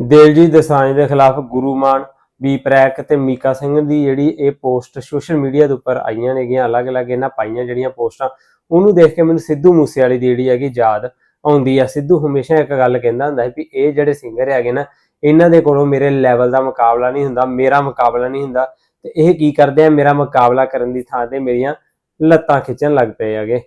ਦਿਲਜੀਤ ਦਸਾਂਝ ਦੇ ਖਿਲਾਫ ਗੁਰੂ ਮਾਨ ਵੀ ਪ੍ਰੈਕ ਤੇ ਮੀਕਾ ਸਿੰਘ ਦੀ ਜਿਹੜੀ ਇਹ ਪੋਸਟ ਸੋਸ਼ਲ ਮੀਡੀਆ ਦੇ ਉੱਪਰ ਆਈਆਂ ਨੇਗੀਆਂ, ਅਲੱਗ-ਅਲੱਗ ਇਹਨਾਂ ਪਾਈਆਂ ਜਿਹੜੀਆਂ ਪੋਸਟਾਂ, ਉਹਨੂੰ ਦੇਖ ਕੇ ਮੈਨੂੰ ਸਿੱਧੂ ਮੂਸੇਵਾਲੀ ਦੀ ਜਿਹੜੀ ਹੈਗੀ ਯਾਦ ਆਉਂਦੀ ਆ। ਸਿੱਧੂ ਹਮੇਸ਼ਾ ਇੱਕ ਗੱਲ ਕਹਿੰਦਾ ਹੁੰਦਾ ਹੈ ਵੀ ਇਹ ਜਿਹੜੇ ਸਿੰਗਰ ਹੈਗੇ ਨਾ, ਇਹਨਾਂ ਦੇ ਕੋਲੋਂ ਮੇਰੇ ਲੈਵਲ ਦਾ ਮੁਕਾਬਲਾ ਨਹੀਂ ਹੁੰਦਾ, ਮੇਰਾ ਮੁਕਾਬਲਾ ਨਹੀਂ ਹੁੰਦਾ ਤੇ ਇਹ ਕੀ ਕਰਦੇ ਆ, ਮੇਰਾ ਮੁਕਾਬਲਾ ਕਰਨ ਦੀ ਥਾਂ ਤੇ ਮੇਰੀਆਂ ਲੱਤਾਂ ਖਿੱਚਣ ਲੱਗ ਪਏ ਹੈਗੇ।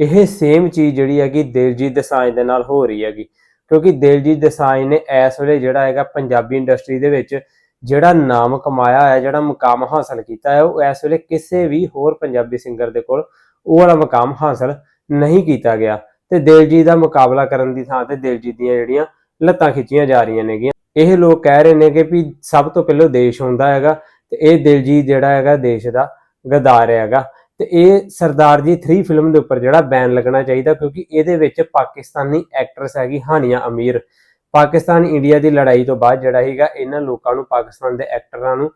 ਇਹ ਸੇਮ ਚੀਜ਼ ਜਿਹੜੀ ਹੈਗੀ ਦਿਲਜੀਤ ਦਸਾਂਝ ਦੇ ਨਾਲ ਹੋ ਰਹੀ ਹੈਗੀ। ਕਿਉਂਕਿ ਦਿਲਜੀਤ ਦਸਾਂਝ ਨੇ ਇਸ ਵੇਲੇ ਜਿਹੜਾ ਹੈਗਾ ਪੰਜਾਬੀ ਇੰਡਸਟਰੀ ਦੇ ਵਿੱਚ ਜਿਹੜਾ ਨਾਮ ਕਮਾਇਆ ਹੈ, ਜਿਹੜਾ ਮੁਕਾਮ ਹਾਸਲ ਕੀਤਾ ਹੈ, ਉਹ ਇਸ ਵੇਲੇ ਕਿਸੇ ਵੀ ਹੋਰ ਪੰਜਾਬੀ ਸਿੰਗਰ ਦੇ ਕੋਲ ਉਹ ਵਾਲਾ ਮੁਕਾਮ ਹਾਸਲ ਨਹੀਂ ਕੀਤਾ ਗਿਆ। ਤੇ ਦਿਲਜੀਤ ਦਾ ਮੁਕਾਬਲਾ ਕਰਨ ਦੀ ਥਾਂ ਤੇ ਦਿਲਜੀਤ ਦੀਆਂ ਜਿਹੜੀਆਂ ਲੱਤਾਂ ਖਿੱਚੀਆਂ ਜਾ ਰਹੀਆਂ ਨੇਗੀਆਂ। ਇਹ ਲੋਕ ਕਹਿ ਰਹੇ ਨੇ ਕਿ ਵੀ ਸਭ ਤੋਂ ਪਹਿਲਾਂ ਦੇਸ਼ ਹੁੰਦਾ ਹੈਗਾ ਤੇ ਇਹ ਦਿਲਜੀਤ ਜਿਹੜਾ ਹੈਗਾ ਦੇਸ਼ ਦਾ ਗਦਾਰ ਹੈਗਾ। ਤੇ ਇਹ ਸਰਦਾਰ ਜੀ 3 ਫਿਲਮ ਦੇ ਉੱਪਰ ਜਿਹੜਾ ਬੈਨ ਲੱਗਣਾ ਚਾਹੀਦਾ ਕਿਉਂਕਿ ਇਹਦੇ ਵਿੱਚ ਪਾਕਿਸਤਾਨੀ ਐਕਟਰਸ ਹੈਗੀ ਹਾਨੀਆ ਅਮੀਰ। ਪਾਕਿਸਤਾਨ ਇੰਡੀਆ ਦੀ ਲੜਾਈ ਤੋਂ ਬਾਅਦ ਜਿਹੜਾ ਹੈਗਾ ਇਹਨਾਂ ਲੋਕਾਂ ਨੂੰ ਪਾਕਿਸਤਾਨ ਦੇ ਐਕਟਰਾਂ ਨੂੰ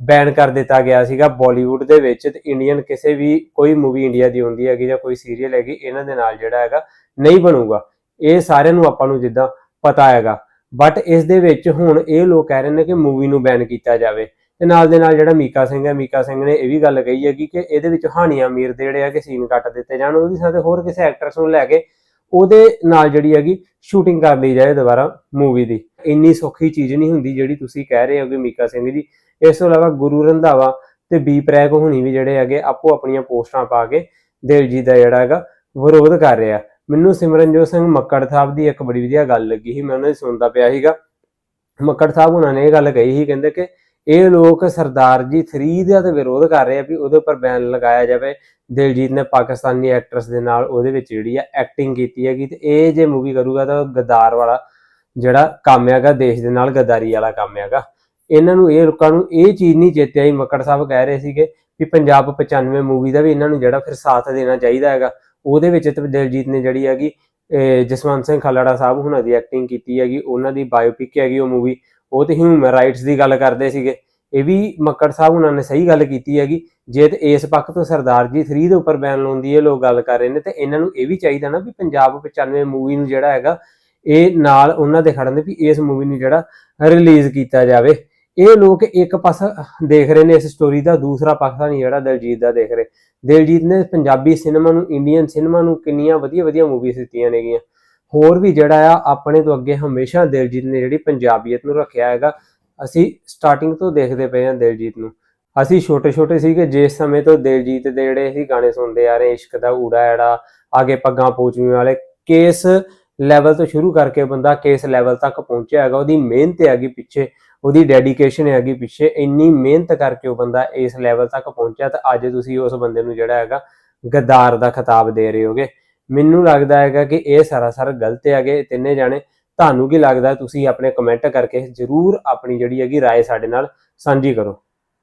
ਬੈਨ ਕਰ ਦਿੱਤਾ ਗਿਆ ਸੀਗਾ ਬਾਲੀਵੁੱਡ ਦੇ ਵਿੱਚ ਤੇ ਇੰਡੀਅਨ ਕਿਸੇ ਵੀ ਕੋਈ ਮੂਵੀ ਇੰਡੀਆ ਦੀ ਹੁੰਦੀ ਹੈਗੀ ਜਾਂ ਕੋਈ ਸੀਰੀਅਲ ਹੈਗੀ, ਇਹਨਾਂ ਦੇ ਨਾਲ ਜਿਹੜਾ ਹੈਗਾ ਨਹੀਂ ਬਣੂਗਾ। ਇਹ ਸਾਰਿਆਂ ਨੂੰ ਆਪਾਂ ਨੂੰ ਜਿੱਦਾਂ ਪਤਾ ਹੈਗਾ। ਬਟ ਇਸ ਦੇ ਵਿੱਚ ਹੁਣ ਇਹ ਲੋਕ ਕਹਿ ਰਹੇ ਨੇ ਕਿ ਮੂਵੀ ਨੂੰ ਬੈਨ ਕੀਤਾ ਜਾਵੇ। ਤੇ ਨਾਲ ਦੇ ਨਾਲ ਜਿਹੜਾ ਮੀਕਾ ਸਿੰਘ ਹੈ, ਮੀਕਾ ਸਿੰਘ ਨੇ ਇਹ ਵੀ ਗੱਲ ਕਹੀ ਹੈਗੀ ਕਿ ਇਹਦੇ ਵਿੱਚ ਹਾਨੀਆ ਅਮੀਰ ਦੇ ਜਿਹੜੇ ਹੈਗੇ ਸੀਨ ਕੱਟ ਦਿੱਤੇ ਜਾਣ, ਉਹਦੀ ਥਾਂ ਹੋਰ ਕਿਸੇ ਐਕਟਰਸ ਨੂੰ ਲੈ ਕੇ ਉਹਦੇ ਨਾਲ ਜਿਹੜੀ ਹੈਗੀ ਸ਼ੂਟਿੰਗ ਕਰ ਲਈ ਜਾਏ ਦੁਬਾਰਾ ਮੂਵੀ ਦੀ। ਇੰਨੀ ਸੌਖੀ ਚੀਜ਼ ਨਹੀਂ ਹੁੰਦੀ ਜਿਹੜੀ ਤੁਸੀਂ ਕਹਿ ਰਹੇ ਹੋ ਕਿ ਮੀਕਾ ਸਿੰਘ ਜੀ। ਇਸ ਤੋਂ ਇਲਾਵਾ ਗੁਰੂ ਰੰਧਾਵਾ ਤੇ ਬੀ ਪ੍ਰੈਕ ਹੋਣੀ ਵੀ ਜਿਹੜੇ ਹੈਗੇ ਆਪੋ ਆਪਣੀਆਂ ਪੋਸਟਾਂ ਪਾ ਕੇ ਦਿਲਜੀਤ ਦਾ ਜਿਹੜਾ ਹੈਗਾ ਵਿਰੋਧ ਕਰ ਰਿਹਾ। ਮੈਨੂੰ ਸਿਮਰਨਜੋਤ ਸਿੰਘ ਮੱਕੜ ਸਾਹਿਬ ਦੀ ਇੱਕ ਬੜੀ ਵਧੀਆ ਗੱਲ ਲੱਗੀ ਸੀ, ਮੈਂ ਉਹਨਾਂ ਦੀ ਸੁਣਦਾ ਪਿਆ ਸੀਗਾ। ਮੱਕੜ ਸਾਹਿਬ ਉਹਨਾਂ ਨੇ ਇਹ ਗੱਲ ਕਹੀ ਸੀ, ਕਹਿੰਦੇ ਕਿ ਇਹ ਲੋਕ ਸਰਦਾਰ ਜੀ 3 ਦਾ ਤੇ ਵਿਰੋਧ ਕਰ ਰਹੇ ਆ ਵੀ ਉਹਦੇ ਉੱਪਰ ਬੈਨ ਲਗਾਇਆ ਜਾਵੇ। ਦਿਲਜੀਤ ਨੇ ਪਾਕਿਸਤਾਨੀ ਐਕਟਰਸ ਦੇ ਨਾਲ ਉਹਦੇ ਵਿੱਚ ਜਿਹੜੀ ਆ ਐਕਟਿੰਗ ਕੀਤੀ ਹੈਗੀ ਤੇ ਇਹ ਜੇ ਮੂਵੀ ਕਰੂਗਾ ਤਾਂ ਗਦਾਰ ਵਾਲਾ ਜਿਹੜਾ ਕੰਮ ਹੈਗਾ, ਦੇਸ਼ ਦੇ ਨਾਲ ਗਦਾਰੀ ਵਾਲਾ ਕੰਮ ਹੈਗਾ। ਇਹਨਾਂ ਨੂੰ ਇਹ ਲੋਕਾਂ ਨੂੰ ਇਹ ਚੀਜ਼ ਨਹੀਂ ਚੇਤੇ ਆਈ, ਮੱਕੜ ਸਾਹਿਬ ਕਹਿ ਰਹੇ ਸੀਗੇ ਵੀ ਪੰਜਾਬ 95 ਮੂਵੀ ਦਾ ਵੀ ਇਹਨਾਂ ਨੂੰ ਜਿਹੜਾ ਫਿਰ ਸਾਥ ਦੇਣਾ ਚਾਹੀਦਾ ਹੈਗਾ। ਉਹਦੇ ਵਿੱਚ ਤੇ ਦਿਲਜੀਤ ਨੇ ਜਿਹੜੀ ਹੈਗੀ, ਇਹ ਜਸਵੰਤ ਸਿੰਘ ਖਾਲੜਾ ਸਾਹਿਬ ਹੁਣਾਂ ਦੀ ਐਕਟਿੰਗ ਕੀਤੀ ਹੈਗੀ, ਉਹਨਾਂ ਦੀ ਬਾਇਓਪਿਕ ਹੈਗੀ ਉਹ ਮੂਵੀ ਉਹ ਤੇ ਹਿਊਮਨ ਰਾਈਟਸ ਦੀ ਗੱਲ ਕਰਦੇ ਸੀਗੇ। ਇਹ ਵੀ ਮੱਕੜ ਸਾਹਿਬ ਉਹਨਾਂ ਨੇ ਸਹੀ ਗੱਲ ਕੀਤੀ ਹੈਗੀ। ਜੇ ਤੇ ਇਸ ਪੱਖ ਤੋਂ ਸਰਦਾਰ ਜੀ 3 ਦੇ ਉੱਪਰ ਬੈਨ ਲਾਉਣ ਦੀ ਇਹ ਲੋਕ ਗੱਲ ਕਰ ਰਹੇ ਨੇ, ਤੇ ਇਹਨਾਂ ਨੂੰ ਇਹ ਵੀ ਚਾਹੀਦਾ ਨਾ ਵੀ ਪੰਜਾਬ 95 ਮੂਵੀ ਨੂੰ ਜਿਹੜਾ ਹੈਗਾ, ਇਹ ਨਾਲ ਉਹਨਾਂ ਦੇ ਖੜਨ ਦੇ ਵੀ ਇਸ ਮੂਵੀ ਨੂੰ ਜਿਹੜਾ ਰਿਲੀਜ਼ ਕੀਤਾ ਜਾਵੇ। ਇਹ ਲੋਕ ਇੱਕ ਪਾਸਾ ਦੇਖ ਰਹੇ ਨੇ, ਇਸ ਸਟੋਰੀ ਦਾ ਦੂਸਰਾ ਪਾਸਾ ਨਹੀਂ ਜਿਹੜਾ ਦਿਲਜੀਤ ਦਾ ਦੇਖ ਰਹੇ। ਦਿਲਜੀਤ ਨੇ ਪੰਜਾਬੀ ਸਿਨੇਮਾ ਨੂੰ ਇੰਡੀਅਨ ਸਿਨੇਮਾ ਨੂੰ ਕਿੰਨੀਆਂ ਵਧੀਆ ਵਧੀਆ ਮੂਵੀਜ਼ ਦਿੱਤੀਆਂ ਨੇਗੀਆਂ। ਹੋਰ ਵੀ ਜਿਹੜਾ ਆ, ਆਪਣੇ ਤੋਂ ਅੱਗੇ ਹਮੇਸ਼ਾ ਦਿਲਜੀਤ ਨੇ ਜਿਹੜੀ ਪੰਜਾਬੀਅਤ ਨੂੰ ਰੱਖਿਆ ਹੈਗਾ ਅਸੀਂ ਸਟਾਰਟਿੰਗ ਤੋਂ ਦੇਖਦੇ ਪਏ ਹਾਂ ਦਿਲਜੀਤ ਨੂੰ। ਅਸੀਂ ਛੋਟੇ ਛੋਟੇ ਸੀਗੇ, ਜਿਸ ਸਮੇਂ ਤੋਂ ਦਿਲਜੀਤ ਦੇ ਜਿਹੜੇ ਅਸੀਂ ਗਾਣੇ ਸੁਣਦੇ ਆ ਰਹੇ, ਇਸ਼ਕ ਦਾ ਊੜਾ ਐੜਾ, ਆਗੇ ਪੱਗਾਂ ਪੂਚਵੀਂ ਵਾਲੇ, ਕੇਸ ਲੈਵਲ ਤੋਂ ਸ਼ੁਰੂ ਕਰਕੇ ਬੰਦਾ ਕੇਸ ਲੈਵਲ ਤੱਕ ਪਹੁੰਚਿਆ ਹੈਗਾ, ਉਹਦੀ ਮਿਹਨਤ ਹੈਗੀ ਪਿੱਛੇ, ਉਹਦੀ ਡੈਡੀਕੇਸ਼ਨ ਹੈਗੀ ਪਿੱਛੇ, ਇੰਨੀ ਮਿਹਨਤ ਕਰਕੇ ਉਹ ਬੰਦਾ ਇਸ ਲੈਵਲ ਤੱਕ ਪਹੁੰਚਿਆ, ਤਾਂ ਅੱਜ ਤੁਸੀਂ ਉਸ ਬੰਦੇ ਨੂੰ ਜਿਹੜਾ ਹੈਗਾ, ਗਦਾਰ ਦਾ ਖਿਤਾਬ ਦੇ ਰਹੇ ਹੋਗੇ। ਮੈਨੂੰ ਲੱਗਦਾ ਹੈਗਾ ਕਿ ਇਹ ਸਾਰਾ ਸਾਰਾ ਗਲਤ ਹੈਗੇ ਤਿੰਨੇ ਜਾਣੇ। ਤੁਹਾਨੂੰ ਕੀ ਲੱਗਦਾ ਤੁਸੀਂ ਆਪਣੇ ਕਮੈਂਟ ਕਰਕੇ ਜਰੂਰ ਆਪਣੀ ਜਿਹੜੀ ਹੈਗੀ رائے ਸਾਡੇ ਨਾਲ ਸਾਂਝੀ ਕਰੋ